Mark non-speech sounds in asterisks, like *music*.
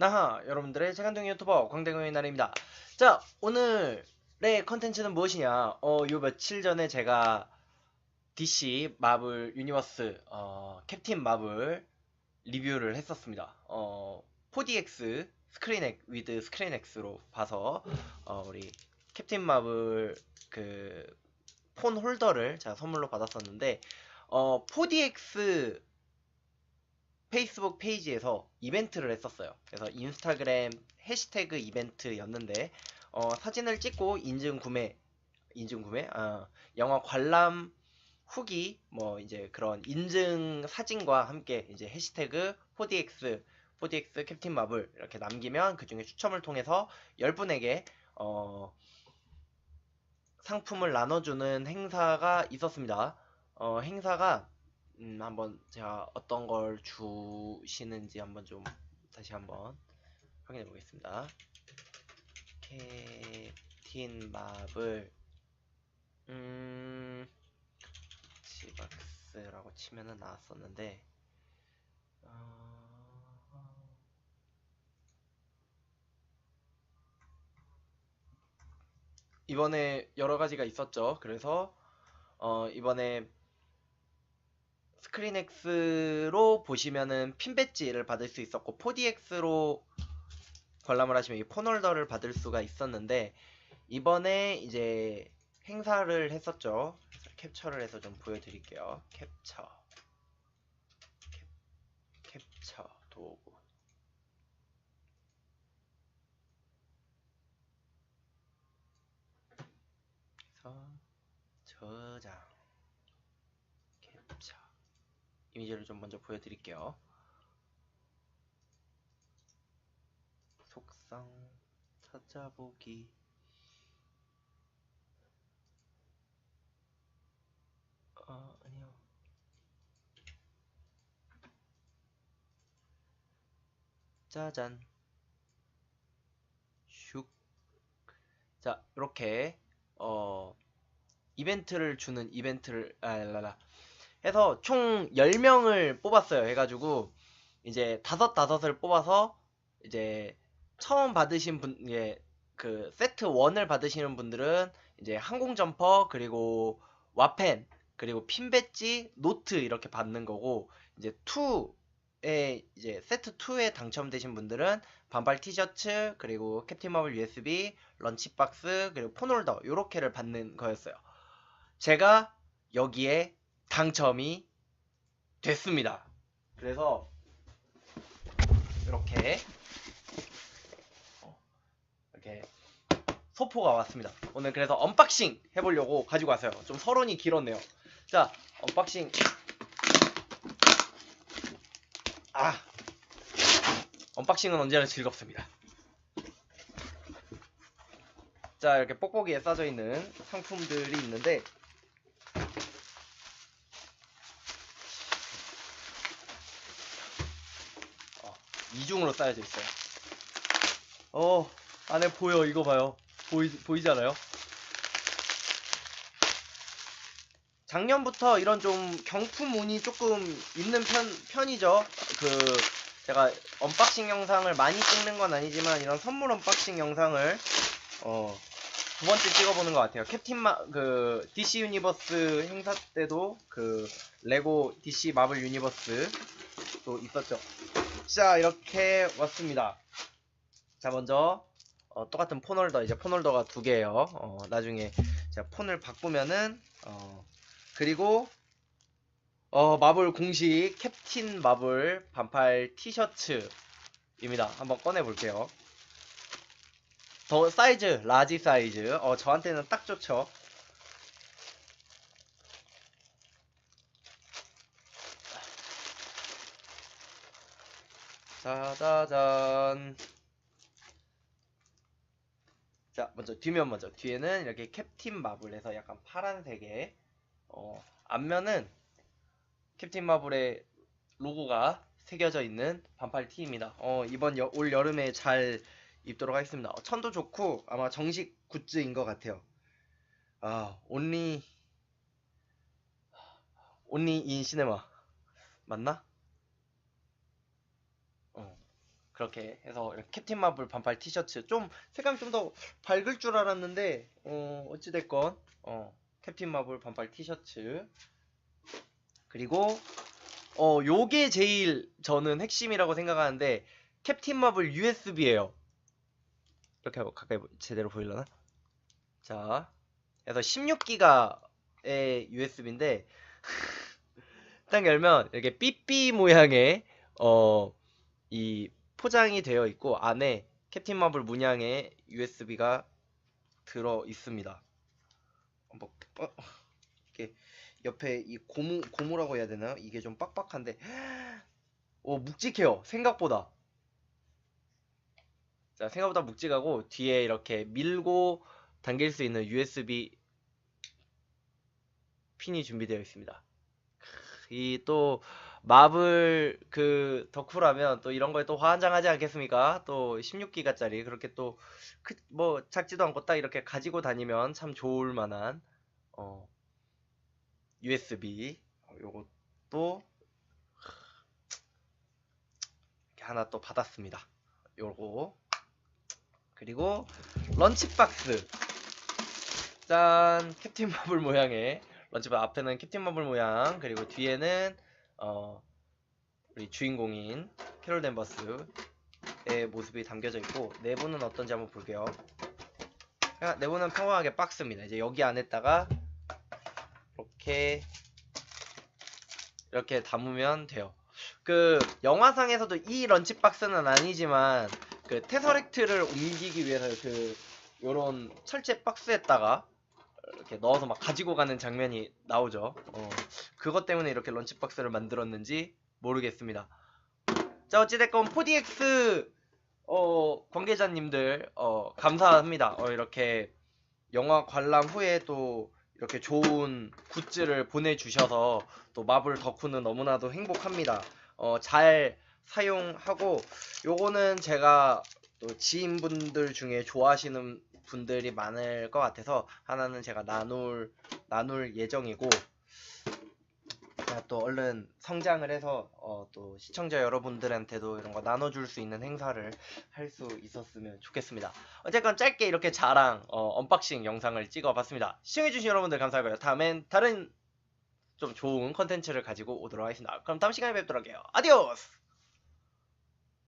나하 여러분들의 세간동 유튜버 광대공의 날입니다. 자 오늘의 컨텐츠는 무엇이냐? 어요 며칠 전에 제가 DC 마블 유니버스 어, 캡틴 마블 리뷰를 했었습니다. 어 4DX 스크린엑 위드 스크린엑스로 봐서 어, 우리 캡틴 마블 그 폰 홀더를 제가 선물로 받았었는데 어 4DX 페이스북 페이지에서 이벤트를 했었어요. 그래서 인스타그램 해시태그 이벤트였는데 어, 사진을 찍고 인증 구매, 인증 구매, 아, 영화 관람 후기 뭐 이제 그런 인증 사진과 함께 이제 해시태그 4DX 4DX 캡틴 마블 이렇게 남기면 그 중에 추첨을 통해서 10분에게 어, 상품을 나눠주는 행사가 있었습니다. 어, 행사가 음, 한번 제가 어떤 걸 주시는지 한번 좀 다시 한번 확인해 보겠습니다. 캡틴 마블 음 지박스라고 치면은 나왔었는데 어... 이번에 여러 가지가 있었죠. 그래서 어, 이번에 스크린X로 보시면은 핀 배지를 받을 수 있었고 4DX로 관람을 하시면 이 폰홀더를 받을 수가 있었는데 이번에 이제 행사를 했었죠. 캡처를 해서 좀 보여드릴게요. 캡처 캡, 캡처 도구 그래서 저장 이미지를 좀 먼저 보여드릴게요. 속성 찾아보기. 아 아니요. 짜잔. 슉자 이렇게 어 이벤트를 주는 이벤트를 아 라라 해서 총 10명을 뽑았어요. 해가지고 이제 다섯 다섯을 뽑아서 이제 처음 받으신 분, 예, 그 세트 1을 받으시는 분들은 이제 항공 점퍼 그리고 와펜 그리고 핀 배지 노트 이렇게 받는 거고 이제 2에 이제 세트 2에 당첨되신 분들은 반팔 티셔츠 그리고 캡틴 마블 USB 런치박스 그리고 폰홀더 요렇게를 받는 거였어요. 제가 여기에 당첨이 됐습니다. 그래서 이렇게 어, 이렇게 소포가 왔습니다. 오늘 그래서 언박싱 해보려고 가지고 왔어요. 좀 서론이 길었네요. 자, 언박싱. 아, 언박싱은 언제나 즐겁습니다. 자, 이렇게 뽁뽁이에 싸져 있는 상품들이 있는데 이중으로 쌓여져 있어요. 어, 안에 보여. 이거 봐요. 보이, 보이잖아요? 작년부터 이런 좀 경품 운이 조금 있는 편, 편이죠. 그, 제가 언박싱 영상을 많이 찍는 건 아니지만 이런 선물 언박싱 영상을, 어, 두 번째 찍어보는 것 같아요. 캡틴 마, 그, DC 유니버스 행사 때도 그, 레고 DC 마블 유니버스 또 있었죠. 자 이렇게 왔습니다. 자 먼저 어, 똑같은 폰홀더 이제 폰홀더가 두 개예요. 어, 나중에 제가 폰을 바꾸면은 어, 그리고 어, 마블 공식 캡틴 마블 반팔 티셔츠입니다. 한번 꺼내 볼게요. 더 사이즈 라지 사이즈. 어, 저한테는 딱 좋죠 짜자잔. 자 먼저 뒷면 먼저. 뒤에는 이렇게 캡틴 마블에서 약간 파란색의 어, 앞면은 캡틴 마블의 로고가 새겨져 있는 반팔 티입니다. 어, 이번 여, 올 여름에 잘 입도록 하겠습니다. 어, 천도 좋고 아마 정식 굿즈인 것 같아요. 아 온리 온리 인 시네마. 맞나? 그렇게 해서 캡틴 마블 반팔 티셔츠 좀 색감 좀더 밝을 줄 알았는데 어 어찌됐건 어 캡틴 마블 반팔 티셔츠 그리고 어 요게 제일 저는 핵심이라고 생각하는데 캡틴 마블 USB예요. 이렇게 하고 가까이 보- 제대로 보이려나? 자, 그래서 16기가의 USB인데 *laughs* 딱 열면 이렇게 삐삐 모양의 어 이 포장이 되어 있고 안에 캡틴 마블 문양의 USB가 들어 있습니다. 뭐 어, 이렇게 옆에 이 고무 고무라고 해야 되나요? 이게 좀 빡빡한데 오 묵직해요 생각보다 자 생각보다 묵직하고 뒤에 이렇게 밀고 당길 수 있는 USB 핀이 준비되어 있습니다. 이 또 마블 그 덕후라면 또 이런 거에 또 환장하지 않겠습니까? 또 16기가짜리 그렇게 또 뭐 작지도 않고 딱 이렇게 가지고 다니면 참 좋을 만한 어 USB 어, 요것도 하나 또 받았습니다. 요거. 그리고 런치박스. 짠! 캡틴 마블 모양의 런치박 앞에는 캡틴 마블 모양. 그리고 뒤에는 어 우리 주인공인 캐롤 댄버스의 모습이 담겨져 있고 내부는 어떤지 한번 볼게요. 그냥 내부는 평범하게 박스입니다. 이제 여기 안에다가 이렇게 이렇게 담으면 돼요. 그 영화상에서도 이 런치 박스는 아니지만 그 테서렉트를 옮기기 위해서 그 요런 철제 박스에다가 이렇게 넣어서 막 가지고 가는 장면이 나오죠. 어, 그것 때문에 이렇게 런치박스를 만들었는지 모르겠습니다. 자 어찌됐건 4DX 어, 관계자님들 어, 감사합니다. 어, 이렇게 영화 관람 후에 또 이렇게 좋은 굿즈를 보내주셔서 또 마블 덕후는 너무나도 행복합니다. 어, 잘 사용하고 요거는 제가 또 지인분들 중에 좋아하시는 분들이 많을 것 같아서 하나는 제가 나눌 나눌 예정이고 제가 또 얼른 성장을 해서 어, 또 시청자 여러분들한테도 이런 거 나눠줄 수 있는 행사를 할 수 있었으면 좋겠습니다. 어쨌건 짧게 이렇게 자랑 어, 언박싱 영상을 찍어봤습니다. 시청해주신 여러분들 감사하고요. 다음엔 다른 좀 좋은 컨텐츠를 가지고 오도록 하겠습니다. 그럼 다음 시간에 뵙도록 해요. 아디오스!